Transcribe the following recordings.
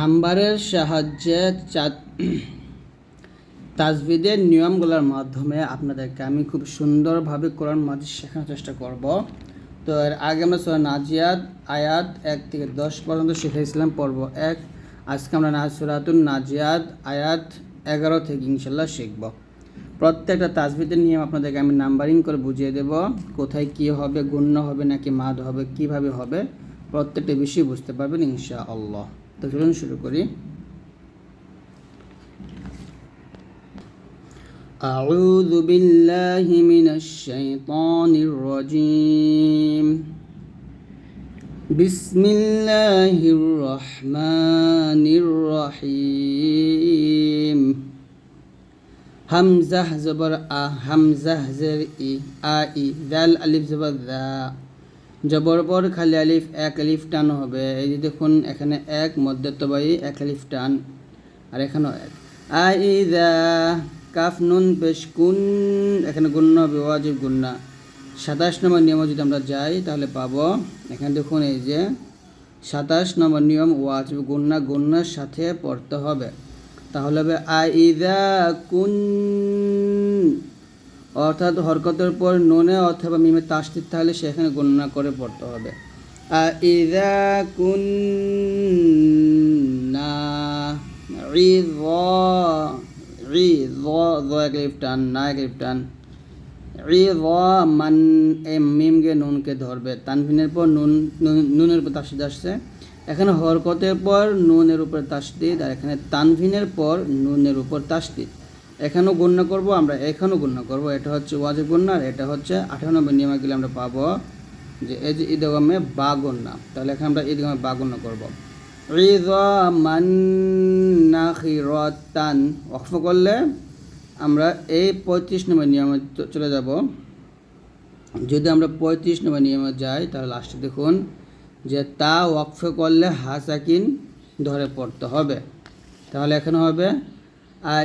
নাম্বারের সাহায্যে তাজবিদের নিয়মগুলোর মাধ্যমে আপনাদেরকে আমি খুব সুন্দরভাবে কোরআন মাজিদ শেখানোর চেষ্টা করব। তো এর আগে আমরা সোরা নাজিয়াত, আয়াত এক থেকে দশ পর্যন্ত শিখেছিলাম, পর্ব এক। আজকে আমরা না নাজিয়াত, আয়াত এগারো থেকে ইনশাল্লাহ শিখব। প্রত্যেকটা তাজবিদের নিয়ম আপনাদেরকে আমি নাম্বারিং করে বুঝিয়ে দেব। কোথায় কি হবে, গুণ্য হবে নাকি মাদ হবে, কীভাবে হবে, প্রত্যেকটা বিষয় বুঝতে পারবেন ইনশা আল্লাহ তো চলুন শুরু করি أعوذ بالله من الشيطان الرجيم بسم الله الرحمن الرحيم হামজাহ জবর আ হামজাহ জের ই আ ই দাল আলিফ জবর দা জবর পর খালি আলিফ, এক আলিফ টান হবে। এই যে দেখুন, এখানে এক মধ্যে তবাই এক আলিফ টান, আর এখানেও এক। আ ই দা কাফ নুন পেশ কুন, এখানে গুণ্য হবে, ওয়াজিব গুন্না সাতাশ নম্বর নিয়মে যদি আমরা যাই, তাহলে পাবো, এখানে দেখুন এই যে, সাতাশ নম্বর নিয়ম, ওয়াজিব গুন্না গুন্নার সাথে পড়তে হবে। তাহলে হবে আইদা কুন অর্থাৎ হরকতের পর নুনে অথবা মিমে তাস্তির তাহলে সেখানে গণনা করে পড়তে হবে। না মান, এ মিমকে নুনকে ধরবে। তানভিনের পর নুন, নুন- নুনের উপর তাসিদ আসছে। এখানে হরকতের পর নুনের উপর তাসদিদ আর এখানে তানভিনের পর নুনের উপর তাসদিদ এখানেও গণ্য করব, আমরা এখানেও গণ্য করব। এটা হচ্ছে ওয়াজিব গণ্য আর এটা হচ্ছে আঠারো নম্বর নিয়মে গেলে আমরা পাবো যে এই যে ঈদগমে বা গণ্যা। তাহলে এখানে আমরা ঈদগমে বা গণ্য করব। নাখিরতান। অক্ষ করলে আমরা এই পঁয়ত্রিশ নম্বর নিয়মে চলে যাব। যদি আমরা পঁয়ত্রিশ নম্বর নিয়মে যাই, তাহলে লাস্টে দেখুন যে তা ওয়াকফ করলে হাসাকিন ধরে পড়তে হবে। তাহলে এখানে হবে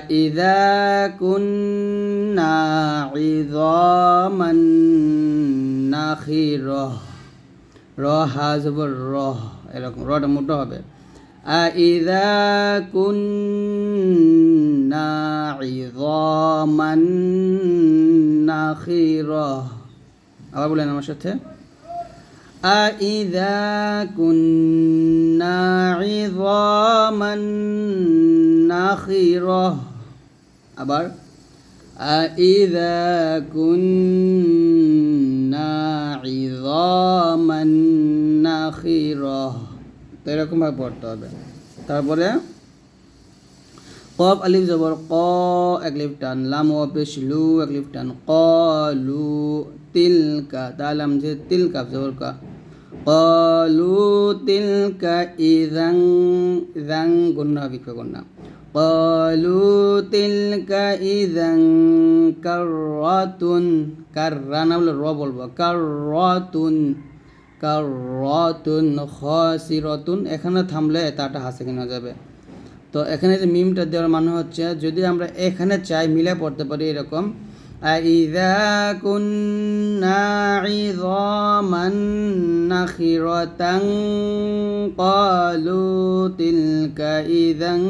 ইদা কুন্না ইদামান নাখিরহ র, হা, জবর রহ এরকম, রটা মোটো হবে। আইদা কুন্না ইদামান নাখিরহ আবার বলেন আমার সাথে। আইদা কুন্না ইদামান নাখিরহ আবার أإذا كنا عظاما نخرة তো এরকমভাবে পড়তে হবে তারপরে কফ আলিফ জবর ক এক লিফ টান লাম ও পেশ লু এক লিফ টান ক লু তিলকা তালাম যে তিলকা জবর কা قالوا تلك إذا إذا قلنا بك قلنا قالوا تلك إذا كرة كرنا ولا رو বলবো كرة কাররাতুন খাসিরাতুন এখানে থামলে তাটা হাসে কিনা যাবে তো এখানে যে মিমটা দেওয়ার মানে হচ্ছে যদি আমরা এখানে চাই মিলে পড়তে পারি এরকম আইদা কুন্না ইযামান নাখিরাতান ক্বালু তিলকা ইযান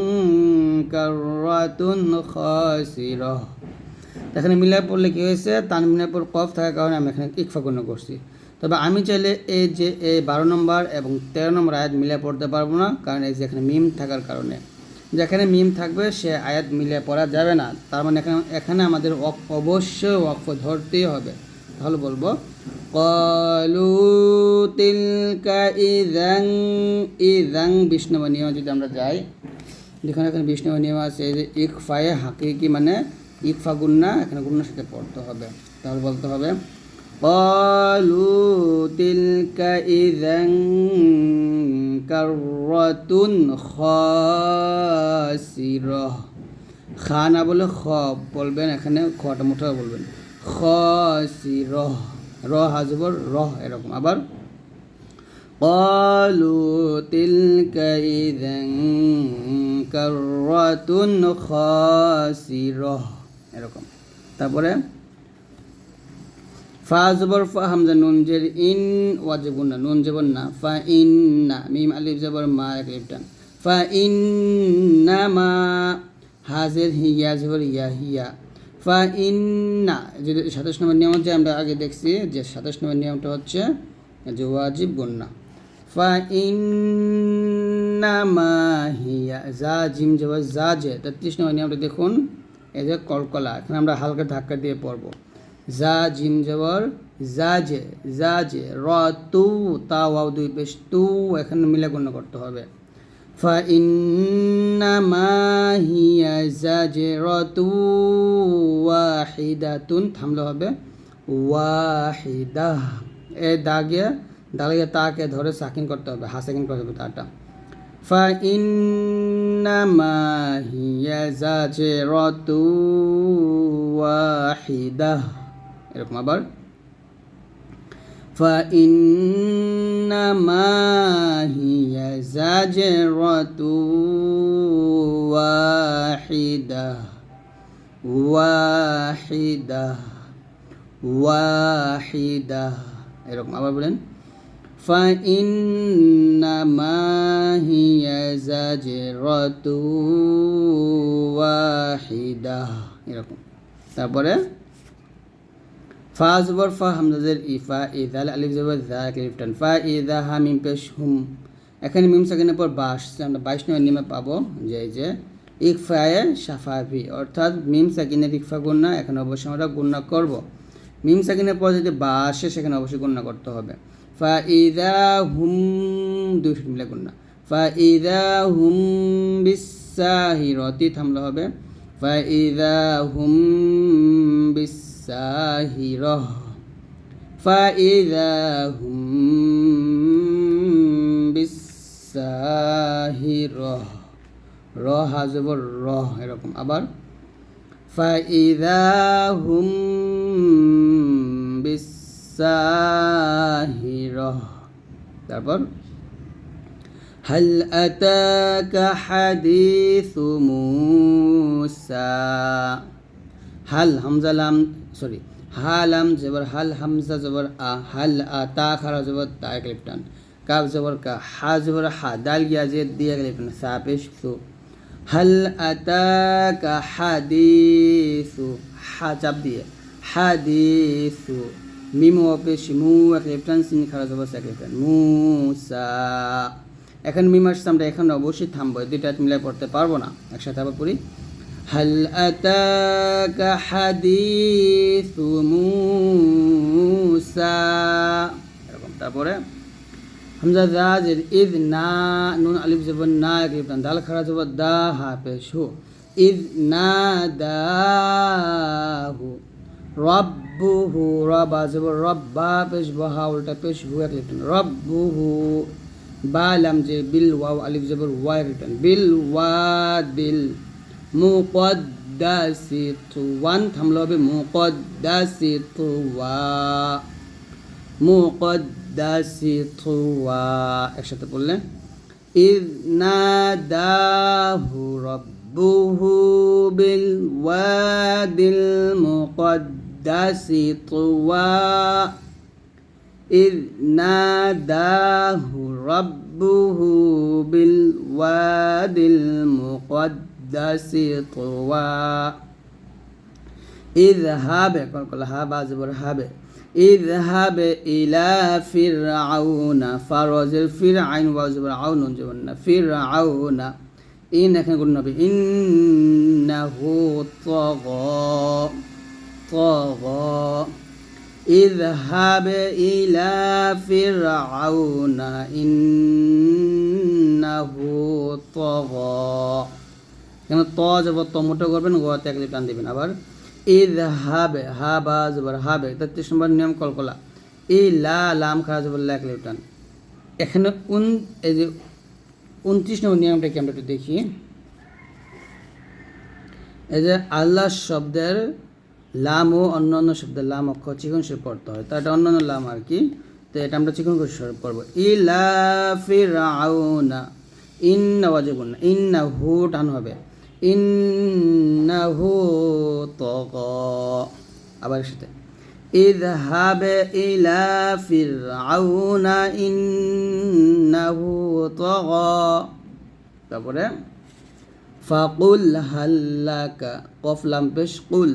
কাররাতুন খাসিরাহ এখানে মিলায় পড়লে কী হয়েছে তানমিনের পর কফ থাকার কারণে আমি এখানে ইকফা গণ্য করছি। তবে আমি চাইলে এই যে এই বারো নম্বর এবং তেরো নম্বর আয়াত মিলে পড়তে পারব না, কারণ এই যে এখানে মিম থাকার কারণে। যেখানে মিম থাকবে, সে আয়াত মিলে পড়া যাবে না। তার মানে এখানে এখানে আমাদের অবশ্যই ওয়াকফ ধরতেই হবে। তাহলে বলব, কলু তিলকা ইদাং ইদাং বিষ্ণু নিয়ম যদি আমরা যাই যেখানে এখানে বিষ্ণু নিয়ম আছে যে ইকফায়ে হাকিকি মানে ইকফা গুন্না, এখানে গুন্নার সাথে পড়তে হবে। তাহলে বলতে হবে قالوا تلك إذا كرة خاسرة খা না বলে খ বলবেন এখানে খটা মোটা বলবেন খসিরহ র হাজবর রহ এরকম আবার قالوا تلك إذا كرة خاسرة এরকম তারপরে ফা জবর ফা হামজা নুন জের ইন ওয়াজিবুন না, নুন জবর না, ফা ইন না, মিম আলিফ জবর মা এক লিফ টান। ফাইন্নামা হাজের হিয়া জবর ইয়া হিয়া। ফাইন্না যদি সাতাশ নম্বর নিয়ম হচ্ছে আমরা আগে দেখছি, যে সাতাশ নম্বর নিয়মটা হচ্ছে যে ওয়াজিব গণ্যা ফাইন্নামা হিয়া, জা জিম জবর জা যে তেত্রিশ নম্বর নিয়মটা দেখুন, এই যে কলকলা, এখানে আমরা হালকা ধাক্কা দিয়ে পড়ব। জা জিম জবর জাজে জাজে র তু তা ওয়াও দুই পেশ তু এখানে মিলে গণ্য করতে হবে فإنما هي زجرة واحدة থামলে হবে ওয়াহিদা এ দাগে দাগে তাকে ধরে সাকিন করতে হবে হা সাকিন করতে হবে তাটা فإنما هي زجرة واحدة এরকম আবার فإنما هي زجرة واحدة واحدة واحدة এরকম আবার বলেন فإنما هي زجرة واحدة এরকম তারপরে ফা জবর ফা হামজাজের ইফা ইদাল আলিফ জবর দা লিফটান ফা ইদা হা মিম পেশ হুম এখানে মিম সেকেন্ডের পর বা আমরা বাইশ নম্বর নিয়মে পাবো যে যে ইকফায়ে সাফাভি অর্থাৎ মিম সাকিনের ইকফা গুণনা এখানে অবশ্যই আমরা গুণনা করব মিম সাকিনের পর যদি বা আসে সেখানে অবশ্যই গুণনা করতে হবে ফা ইদা হুম দুই মিলে গুণনা ফা ইদা হুম বিসাহিরতি থামলে হবে ফা ইদা হুম বিস الساهرة فإذا هم بالساهرة র হাজবর র এরকম আবার ফাইদা হুম বিসাহির তারপর هل أتاك حديث موسى হাল হামজা লাম সরি হাল আম জবর হাল হামজা জবর আ হাল আ তা খারা জবর তা এক লিপটান কাব জবর কা হা জবর হা দাল গিয়া যে দিয়ে এক লিপটান সা পেশ সু হাল আতাকা হাদিসু হা চাপ দিয়ে হাদিসু মিমু পেশ মু এক লিপটান সিন খারা জবর এক লিপটান মুসা এখন মিম আসছে আমরা এখন অবশ্যই থামবো দুইটা মিলাই পড়তে পারব না একসাথে আবার পড়ি هل أتاك حديث موسى এরকম তারপরে হামজা জাজের ইদ না নুন আলিফ জবর না একলিপটান দাল খারা জবর দা হা পেশ হু ইদ না দাহু রব্বুহু রবা জবর রব্বা পেশ বহা উল্টা পেশ হু একলিপটান রব্বুহু বালাম যে বিল ওয়াও আলিফ জবর ওয়া একলিপটান বিল ওয়াদিল মুকদ্দাসি ওয়ান থামলে হবে মুকদ্দাসি ওয়া মুকদ্দাসি ওয়া একসাথে বললে إذ ناداه ربه بالواد المقدس طوى إذ ناداه ربه بالواد المقدس الدرس طوى اذهب قال قال هاب زبر هاب اذهب إلى فرعون فرز فرعون وزبر عون جبنا فرعون إن كان يقول النبي إنه طغى طغى اذهب إلى فرعون إنه طغى কেন ত যাব ত মোটো করবেন গোয়াতে এক টান দিবেন। আবার ইদ হাবে হা বা জবর হাবে, তেত্রিশ নম্বর নিয়ম কলকলা। ই, লা, লাম খারা জবর এক টান এখানে উন, এই যে উনত্রিশ নম্বর নিয়মটা কি আমরা একটু দেখি। এই যে আল্লাহ শব্দের লাম ও অন্য অন্য শব্দের লাম অক্ষর চিকন সে পড়তে হয়। তো এটা অন্য অন্য লাম আর কি। তো এটা আমরা চিকন করে পড়ব। ইলা আউনা ইন্না ওয়াজিব ইন্না হু টান হবে। ইন্নাহু তগা আবার সাথে اذهب إلى فرعون إنه طغى তারপরে ফাকুল হাল্লাকা কফ লাম পেশ কুল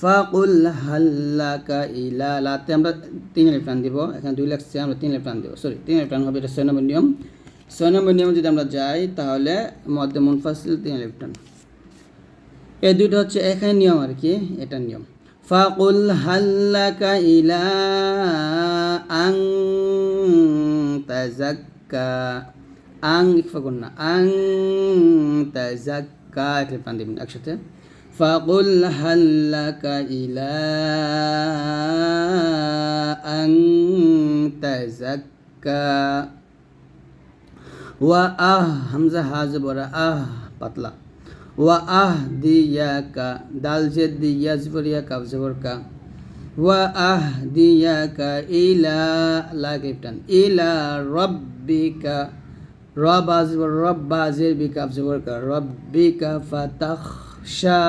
ফাকুল হাল্লাকা ইলা লাতে আমরা তিন লেফ টান দিব এখানে দুই লাগছে আমরা তিন লেফ টান দিব সরি তিন লেফ টান হবে এটা ছয় নম্বর নিয়ম ছয় নম্বর নিয়মে যদি আমরা যাই, তাহলে মধ্যে মুনফাসিল তিন লেফ টান। এই দুটো হচ্ছে এখানে নিয়ম আর কি, এটা নিয়ম। ফাকুল হাল্লাকা ইলা আং তাজাক্কা আং ইকফা না, আং তাজাক্কা একটা পান দিবেন একসাথে। ফাকুল হাল্লাকা ইলা আং তাজাক্কা ওয়া আহ হামজা হাজ বরা আহ পাতলা। ওয়া আহ দিয়াকা দাল জেদ দিয়া জবরিয়া কাব জবর কা ওয়া আহ দিয়াকা ইলা, লা কিপটান ইলা রব্বিকা রব আজবর রব্বা আজের বি কাব জবর কা রব্বিকা ফাতাখশা,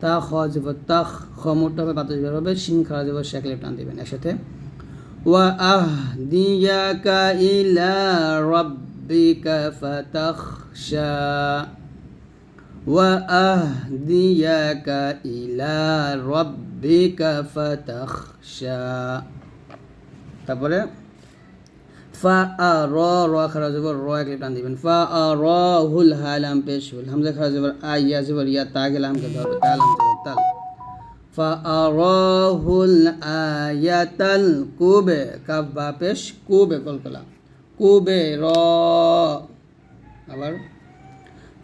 তা খ জবর তাখ খ মোটা হবে, পাতা জবর হবে সিং খাওয়া জবর শেখ লিপটান দিবেন একসাথে। ওয়া আহ দিয়াকা ইলা রব্বিকা ফাতাখশা وأهديك إلى ربك فتخشى তারপরে ফা আ র র খারা জবর র এক টান দিবেন ফা আ র হুল হালাম পেশ হুল হামজা খারা জবর আ ইয়া জবর ইয়া তা গেলাম কে ধরবে তাল হামজা জবর তাল ফা আ র হুল আয়াতাল কুবে কাফ বা পেশ কুবে কলকলা কুবে র আবার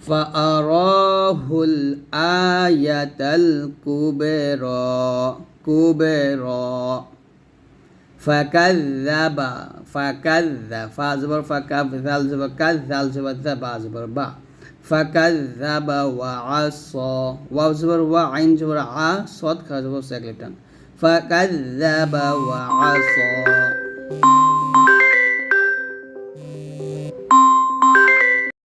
فأراه الآية الكبرى كبرى فكذب فكذب فازبر فكذب ذال زبر كذ ذال زبر ذبا زبر با فكذب وعصى واو زبر وعين زبر ع صاد خا زبر ساكلتان فكذب وعصى